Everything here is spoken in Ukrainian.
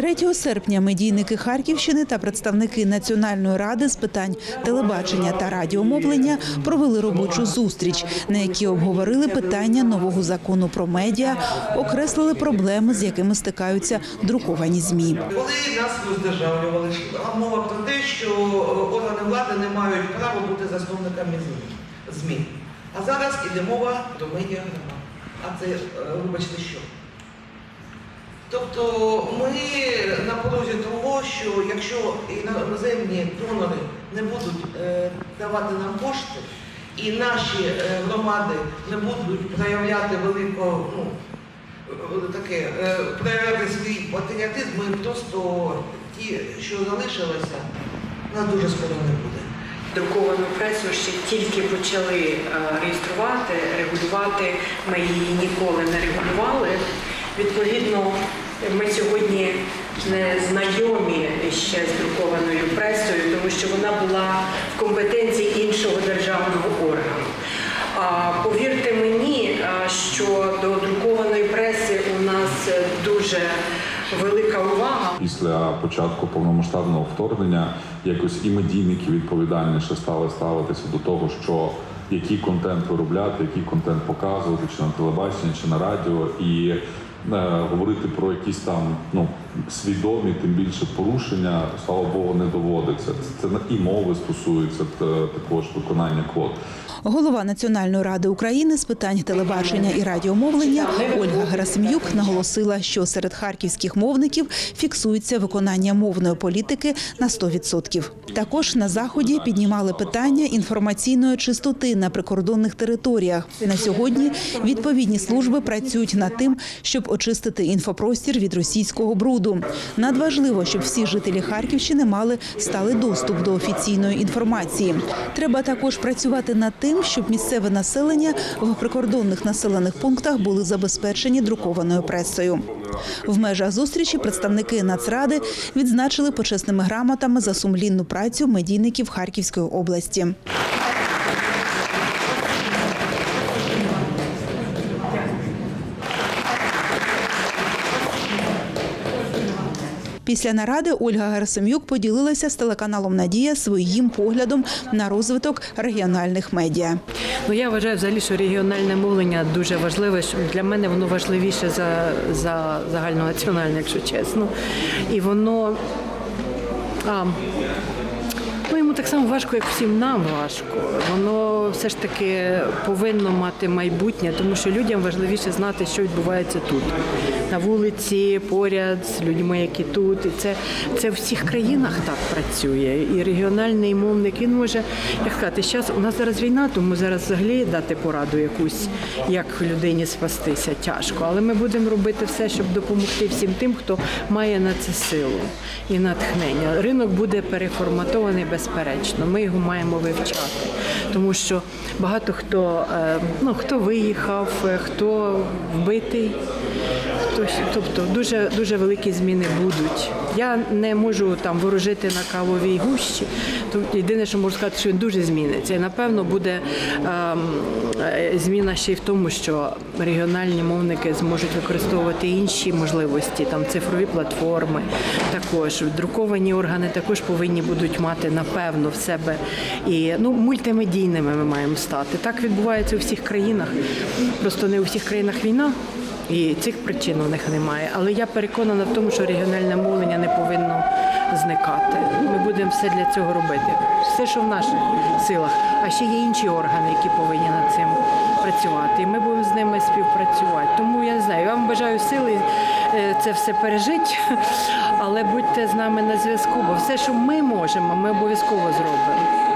3 серпня медійники Харківщини та представники Національної ради з питань телебачення та радіомовлення провели робочу зустріч, на якій обговорили питання нового закону про медіа, окреслили проблеми, з якими стикаються друковані змі. Коли нас роздержавлювали, мова про те, що е, органи влади не мають права бути засновниками ЗМІ. А зараз іде мова про медіаграма. А це, е, вибачте, що? Тобто ми на порозі того, що якщо іноземні донори не будуть е, давати нам кошти, і наші е, громади не будуть проявляти великого, ну, таке, е, проявляти свій патріотизм, ми просто ті, що залишилося, нас дуже скоро не буде. Друковану пресу ще тільки почали реєструвати, регулювати. Ми її ніколи не регулювали. Відповідно, ми сьогодні не знайомі ще з друкованою пресою, тому що вона була в компетенції іншого державного органу. А повірте мені, що до друкованої преси у нас дуже велика увага. Після початку повномасштабного вторгнення якось і медійники відповідальніше стали ставитися до того, що який контент виробляти, який контент показувати, чи на телебаченні, чи на радіо, і говорити про якісь там ну свідомі, тим більше порушення, слава Богу, не доводиться. Це, і мови стосується також виконання квот. Голова Національної ради України з питань телебачення і радіомовлення Ольга Герасим'юк наголосила, що серед харківських мовників фіксується виконання мовної політики на 100%. Також на заході піднімали питання інформаційної чистоти на прикордонних територіях. На сьогодні відповідні служби працюють над тим, щоб очистити інфопростір від російського бруду. Надважливо, щоб всі жителі Харківщини мали сталий доступ до офіційної інформації. Треба також працювати над тим, щоб місцеве населення в прикордонних населених пунктах були забезпечені друкованою пресою. В межах зустрічі представники Нацради відзначили почесними грамотами за сумлінну працю медійників Харківської області. Після наради Ольга Герасим'юк поділилася з телеканалом Надія своїм поглядом на розвиток регіональних медіа. Ну я вважаю взагалі, що регіональне мовлення дуже важливе. Для мене воно важливіше за, за загальнонаціональне, якщо чесно. І воно. А, Ну, йому так само важко, як всім нам важко. Воно все ж таки повинно мати майбутнє, тому що людям важливіше знати, що відбувається тут, на вулиці, поряд з людьми, які тут. І це, це в всіх країнах так працює. І регіональний мовник він може, як сказати, зараз у нас зараз війна, тому зараз взагалі дати пораду якусь, як людині спастися тяжко. Але ми будемо робити все, щоб допомогти всім тим, хто має на це силу і натхнення. Ринок буде переформатований безперечно. Ми його маємо вивчати, тому що багато хто е, ну хто виїхав, е, хто вбитий. Тобто дуже дуже великі зміни будуть. Я не можу там ворожити на кавовій гущі. Тут єдине, що можу сказати, що він дуже зміниться. І напевно буде ем, е, зміна ще й в тому, що регіональні мовники зможуть використовувати інші можливості, там цифрові платформи, також друковані органи також повинні будуть мати напевно в себе і ну мультимедійними ми маємо стати. Так відбувається у всіх країнах. Просто не у всіх країнах війна. І цих причин у них немає. Але я переконана в тому, що регіональне мовлення не повинно зникати. Ми будемо все для цього робити. Все, що в наших силах. А ще є інші органи, які повинні над цим працювати. І ми будемо з ними співпрацювати. Тому я не знаю, я вам бажаю сили е, це все пережити, але будьте з нами на зв'язку, бо все, що ми можемо, ми обов'язково зробимо.